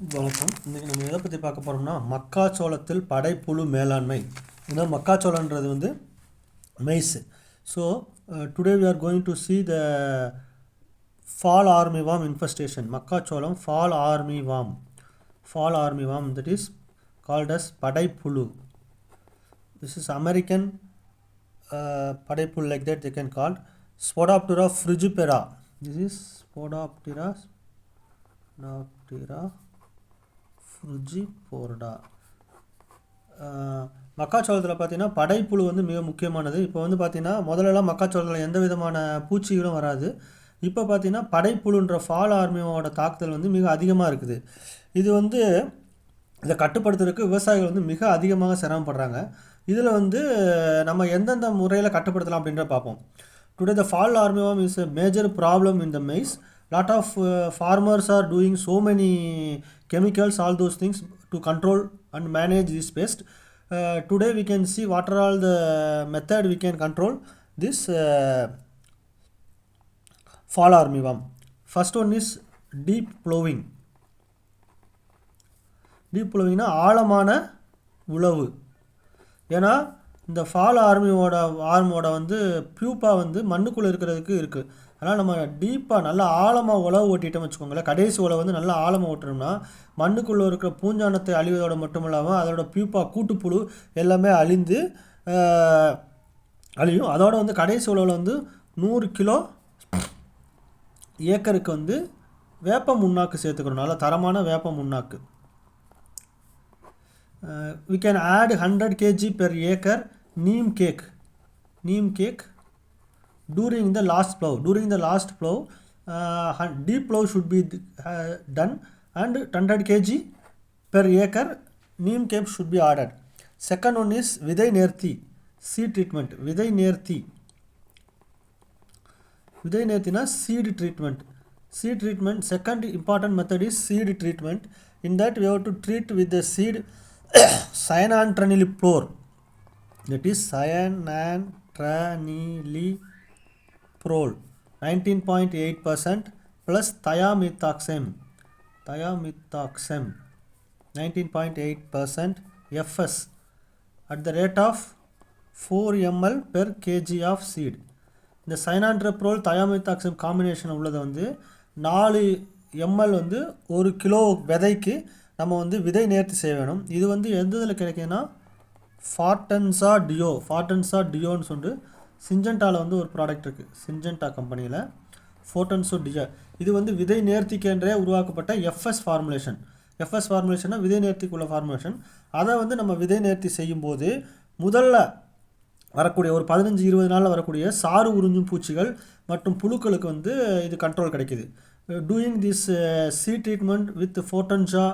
வணக்கம் இன்றைக்கி நம்ம எதை பற்றி பார்க்க போகிறோம்னா மக்காச்சோளத்தில் படைப்புழு மேலாண்மை ஏன்னா மக்காச்சோளன்றது வந்து maize so today we are going to see the fall armyworm infestation மக்காச்சோளம் fall armyworm fall armyworm that is called as படைப்புழு this is American படைப்புழு like that they can call Spodoptera frugiperda this is Spodoptera Spodoptera frugiperda. மக்காச்சோளத்தில் பார்த்தீங்கன்னா படைப்புழு வந்து மிக முக்கியமானது. இப்போ வந்து பார்த்தீங்கன்னா முதல்லலாம் மக்காச்சோளத்தில் எந்த விதமான பூச்சிகளும் வராது. இப்போ பார்த்தீங்கன்னா படைப்புழுன்ற ஃபால் ஆர்மியோட தாக்குதல் வந்து மிக அதிகமாக இருக்குது. இது வந்து இதை கட்டுப்படுத்துறதுக்கு விவசாயிகள் வந்து மிக அதிகமாக சிரமப்படுறாங்க இதில் வந்து நம்ம எந்தெந்த முறையில் கட்டுப்படுத்தலாம் அப்படின்ற பார்ப்போம். Today the fall armyworm is a major problem in the maize lot of farmers are doing so many chemicals all those things to control and manage this pest uh, today we can see what are all the method we can control this uh, fall armyworm first one is deep plowing deep புலவிங்னா ஆழமான உழவு ஏன்னா இந்த fall ஆர்மியோட ஆர்மோட வந்து pupa வந்து மண்ணுக்குள்ளே இருக்கிறதுக்கு இருக்குது அதனால் நம்ம டீப்பாக நல்லா ஆழமாக உழவு ஓட்டிட்டோம் வச்சுக்கோங்களேன். கடைசி உழவு வந்து நல்லா ஆழமாக ஓட்டுறோம்னா மண்ணுக்குள்ளே இருக்கிற பூஞ்சானத்தை அழிவதோடு மட்டும் இல்லாமல் அதோட பியூப்பா கூட்டுப்புழு எல்லாமே அழிந்து அழியும். அதோட வந்து கடைசி உழவில் வந்து நூறு கிலோ ஏக்கருக்கு வந்து வேப்ப முன்னாக்கு சேர்த்துக்கிறோம். நல்ல தரமான வேப்ப முன்னாக்கு. We can add hundred KG per acre neem cake neem cake during the last plow during the last plow uh, hun- deep plow should be uh, done and 100 kg per acre neem cake should be added second one is விதை நேர்த்தி seed treatment விதை நேர்த்தி விதை நேர்த்தினா seed treatment seed treatment second important method is seed treatment in that we have to treat with the seed cyanantraniliprole that is prole nineteen point eight percent plus thiamethoxam thiamethoxam nineteen point eight percent FS at the rate of four ML per KG of seed இந்த cyantraniliprole தயாமித்தாக்சம் combination உள்ளதை வந்து நாலு ML வந்து ஒரு kilo விதைக்கு நம்ம வந்து விதை நேர்த்தி செய்ய வேணும். இது வந்து எந்த இதில் கிடைக்குதுன்னா ஃபார்டன்ஸா டியோ ஃபார்டன்ஸா டியோன்னு சொல்லிட்டு சிஞ்சண்டாவில் வந்து ஒரு ப்ராடக்ட் இருக்குது சிஞ்சண்டா கம்பெனியில் ஃபோட்டன்ஸோ டியோ இது வந்து விதை நேர்த்திக்கென்றே உருவாக்கப்பட்ட எஃப்எஸ் ஃபார்முலேஷன் எஃப்எஸ் ஃபார்முலேஷன்னா விதை நேர்த்திக்குள்ள ஃபார்முலேஷன் அதை வந்து நம்ம விதை நேர்த்தி செய்யும்போது முதல்ல வரக்கூடிய ஒரு பதினஞ்சு இருபது நாளில் வரக்கூடிய சாறு உறிஞ்சும் பூச்சிகள் மற்றும் புழுக்களுக்கு வந்து இது கண்ட்ரோல் கிடைக்கிது. Doing this seed treatment with Fortenza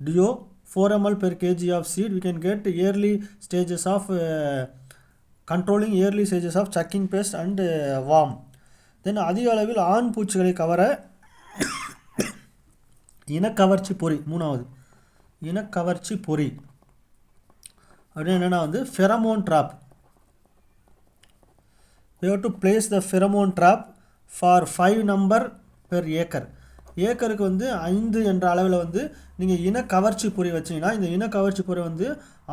Duo four ML per KG of seed we can get early stages of controlling early stages of sucking pest and worm then அதிக அளவில் ஆண் பூச்சிகளை கவர இனக்கவர்ச்சி பொறி மூணாவது இனக்கவர்ச்சி பொறி. அப்படின்னு என்னென்னா வந்து pheromone trap we to to the pheromone trap for five number per acre ஏக்கருக்கு வந்து ஐந்து என்ற அளவில் வந்து நீங்கள் இன கவர்ச்சி பொறி வச்சீங்கன்னா இந்த இன கவர்ச்சி பொறி வந்து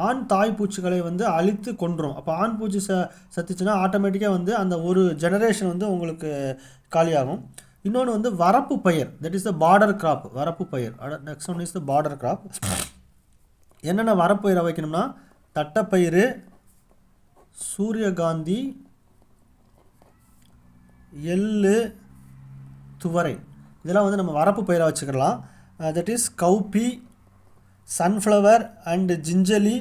ஆண் தாய் பூச்சிகளை வந்து அழித்து கொன்றும். அப்போ ஆண் பூச்சி ச சத்துச்சுன்னா ஆட்டோமேட்டிக்காக வந்து அந்த ஒரு ஜெனரேஷன் வந்து உங்களுக்கு காலியாகும். இன்னொன்று வந்து வரப்பு பயிர். That is the border crop வரப்பு பயிர். Next one is the border crop என்னென்ன வரப்பயிரை வைக்கணும்னா தட்டப்பயிறு சூரியகாந்தி எள்ளு துவரை. இதெல்லாம் வந்து நம்ம வரப்பு பயிராக வச்சுக்கலாம் that is cowpea sunflower and gingelly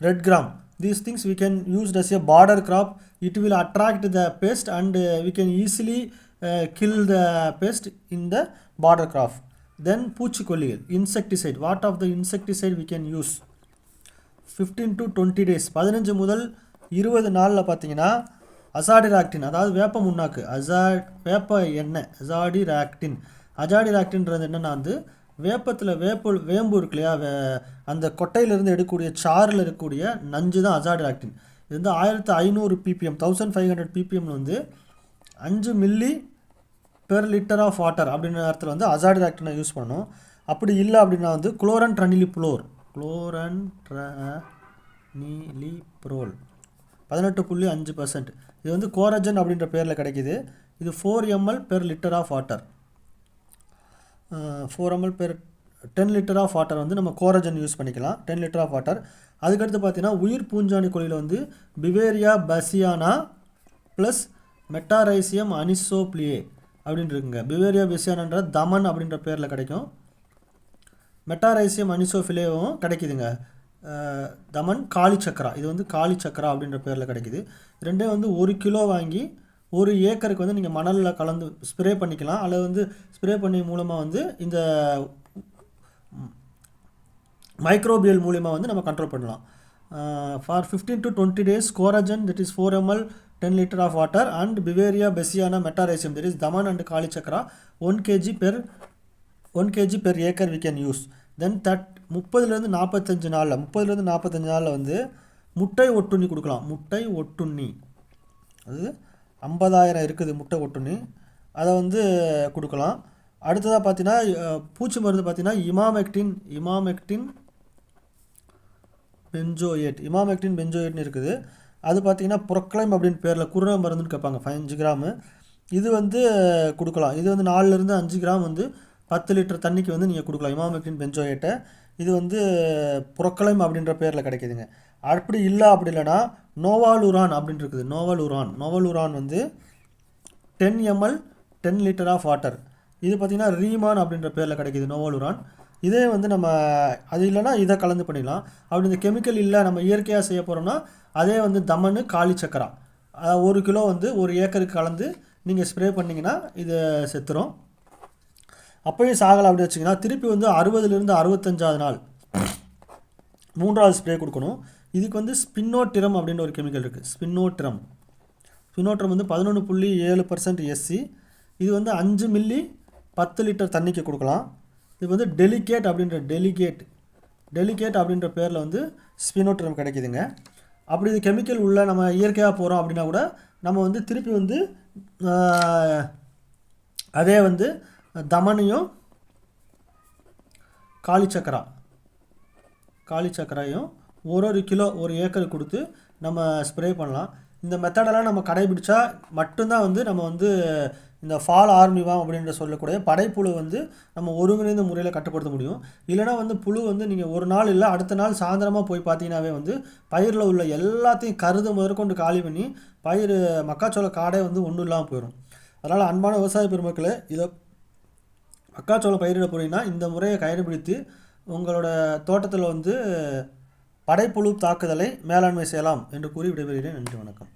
red gram these things we can use as a border crop it will attract the pest and uh, we can easily uh, kill the pest in the border crop then பூச்சிக்கொல்லிகள் insecticide what of the insecticide we can use fifteen to twenty days பதினஞ்சு முதல் இருபது நாளில் பார்த்தீங்கன்னா azadirachtin அதாவது வேப்ப முன்னாக்கு அசா வேப்ப எண்ணெய் அசாடிராக்டின். அஜாடிராக்டின்றது என்னென்னா வந்து வேப்பத்தில் வேப்பு வேம்பு இருக்கு இல்லையா வே அந்த கொட்டையிலேருந்து எடுக்கக்கூடிய சாறில் இருக்கக்கூடிய நஞ்சு தான் அசாடிராக்டின். இது வந்து ஆயிரத்து ஐநூறு பிபிஎம் தௌசண்ட் ஃபைவ் ஹண்ட்ரட் பிபிஎம்ல வந்து அஞ்சு milli per litre of water அப்படின்ற நேரத்தில் வந்து அசாடிராக்டினை யூஸ் பண்ணணும். அப்படி இல்லை அப்படின்னா வந்து குளோரன் ட்ரனிலி புளோர் குளோரன் ட்ரனிலி புரோல் பதினெட்டு புள்ளி அஞ்சு பர்சன்ட் இது வந்து கோரஜன் அப்படின்ற பேரில் கிடைக்கிது. இது four ml per litre of water four ml per ten litre of water வந்து நம்ம கோரஜன் யூஸ் பண்ணிக்கலாம். டென் லிட்டர் ஆஃப் வாட்டர் அதுக்கடுத்து பார்த்தீங்கன்னா உயிர் பூஞ்சாணி கொல்லியில் வந்து Beauveria bassiana plus Metarhizium anisopliae அப்படின்னு இருக்குங்க பிவேரியா பசியானன்ற தமன் அப்படின்ற பேரில் கிடைக்கும். மெட்டாரைசியம் அனிசோஃபிலேவும் கிடைக்குதுங்க. தமன் காளி சக்கரா. இது வந்து காளி சக்கரா அப்படின்ற பேரில் கிடைக்குது. ரெண்டே வந்து ஒரு கிலோ வாங்கி ஒரு ஏக்கருக்கு வந்து நீங்கள் மணலில் கலந்து ஸ்ப்ரே பண்ணிக்கலாம். அல்லது வந்து ஸ்ப்ரே பண்ணி மூலமாக வந்து இந்த மைக்ரோபியல் மூலிமா வந்து நம்ம கண்ட்ரோல் பண்ணலாம். For fifteen to twenty days Coragen that is four ML ten litre of water and Beauveria bassiana Metarhizium that is Thaman and காளி சக்கரா one KG per one KG per acre we can use then that முப்பதுலேருந்து நாற்பத்தஞ்சு நாளில் முப்பதுலேருந்து நாற்பத்தஞ்சு நாளில் வந்து முட்டை ஒட்டுண்ணி கொடுக்கலாம். முட்டை ஒட்டுண்ணி. அது ஐம்பதாயிரம் இருக்குது முட்டை ஒட்டுண்ணி. அதை வந்து கொடுக்கலாம். அடுத்ததாக பார்த்தீங்கன்னா பூச்சி மருந்து பார்த்தீங்கன்னா இமாமெக்டின் இமாமெக்டின் பென்ஜோயேட் இமாமெக்டின் பென்ஜோயேட்னு இருக்குது. அது பார்த்தீங்கன்னா புரக்ளைம் அப்படின்னு பேரில் குருண மருந்துன்னு கேட்பாங்க. பதினஞ்சு கிராமு. இது வந்து கொடுக்கலாம். இது வந்து நாலுலேருந்து அஞ்சு கிராம் வந்து பத்து லிட்டர் தண்ணிக்கு வந்து நீங்கள் கொடுக்கலாம். இமாமெக்டின் பெஞ்சோயேட்டை இது வந்து புறக்கலைம் அப்படின்ற பேரில் கிடைக்கிதுங்க. அப்படி இல்லை அப்படி இல்லைன்னா நோவாலுரான் அப்படின்னு இருக்குது. நோவலுரான். நோவலுரான் வந்து ten ML ten litre of water இது பார்த்திங்கன்னா ரீமான் அப்படின்ற பேரில் கிடைக்கிது நோவலுரான். இதே வந்து நம்ம அது இல்லைன்னா இதை கலந்து பண்ணிடலாம். அப்படி இந்த கெமிக்கல் இல்லை நம்ம இயற்கையாக செய்ய போகிறோம்னா அதே வந்து தமனு காளி சக்கரா ஒரு கிலோ வந்து ஒரு ஏக்கருக்கு கலந்து நீங்கள் ஸ்ப்ரே பண்ணிங்கன்னா இது செத்துரும். அப்படியே சாகலை அப்படின்னு வச்சிங்கன்னா திருப்பி வந்து அறுபதுலேருந்து அறுபத்தஞ்சாவது நாள் மூன்றாவது ஸ்ப்ரே கொடுக்கணும். இதுக்கு வந்து ஸ்பின்னோட்டிரம் அப்படின்னு ஒரு கெமிக்கல் இருக்குது ஸ்பின்னோட்டிரம் ஸ்பின்னோட்டிரம் வந்து பதினொன்று புள்ளி ஏழு பர்சன்ட் எஸ்சி இது வந்து அஞ்சு மில்லி பத்து லிட்டர் தண்ணிக்கு கொடுக்கலாம். இது வந்து டெலிகேட் அப்படின்ற டெலிகேட் டெலிகேட் அப்படின்ற பேரில் வந்து ஸ்பினோட்ரம் கிடைக்குதுங்க. அப்படி இது கெமிக்கல் உள்ள நம்ம இயற்கையாக போகிறோம் அப்படின்னா கூட நம்ம வந்து திருப்பி வந்து அதே வந்து தமனையும் காளி சக்கரா. காளி சக்கரையும் ஒரு ஒரு கிலோ ஒரு ஏக்கர் கொடுத்து நம்ம ஸ்ப்ரே பண்ணலாம். இந்த மெத்தடெல்லாம் நம்ம கடைபிடிச்சா மட்டும்தான் வந்து நம்ம வந்து இந்த ஃபால் ஆர்மிவாம் அப்படின்ற சொல்லக்கூடிய படைப்புழு வந்து நம்ம ஒருங்கிணைந்த முறையில் கட்டுப்படுத்த முடியும். இல்லைனா வந்து புழு வந்து நீங்கள் ஒரு நாள் இல்லை அடுத்த நாள் சாயந்தரமாக போய் பார்த்தீங்கன்னாவே வந்து பயிரில் உள்ள எல்லாத்தையும் கருது முதற்கொண்டு காலி பண்ணி பயிர் மக்காச்சோள காடே வந்து ஒன்றும் இல்லாமல் போயிடும் அதனால் அன்பான விவசாய பெருமக்களே இதை மக்காச்சோளம் பயிரிட போறீங்கன்னா இந்த முறையை கடைபிடித்து உங்களோட தோட்டத்தில் வந்து படைப்புழு தாக்குதலை மேலாண்மை செய்யலாம் என்று கூறி விடைபெறுகிறேன். நன்றி வணக்கம்.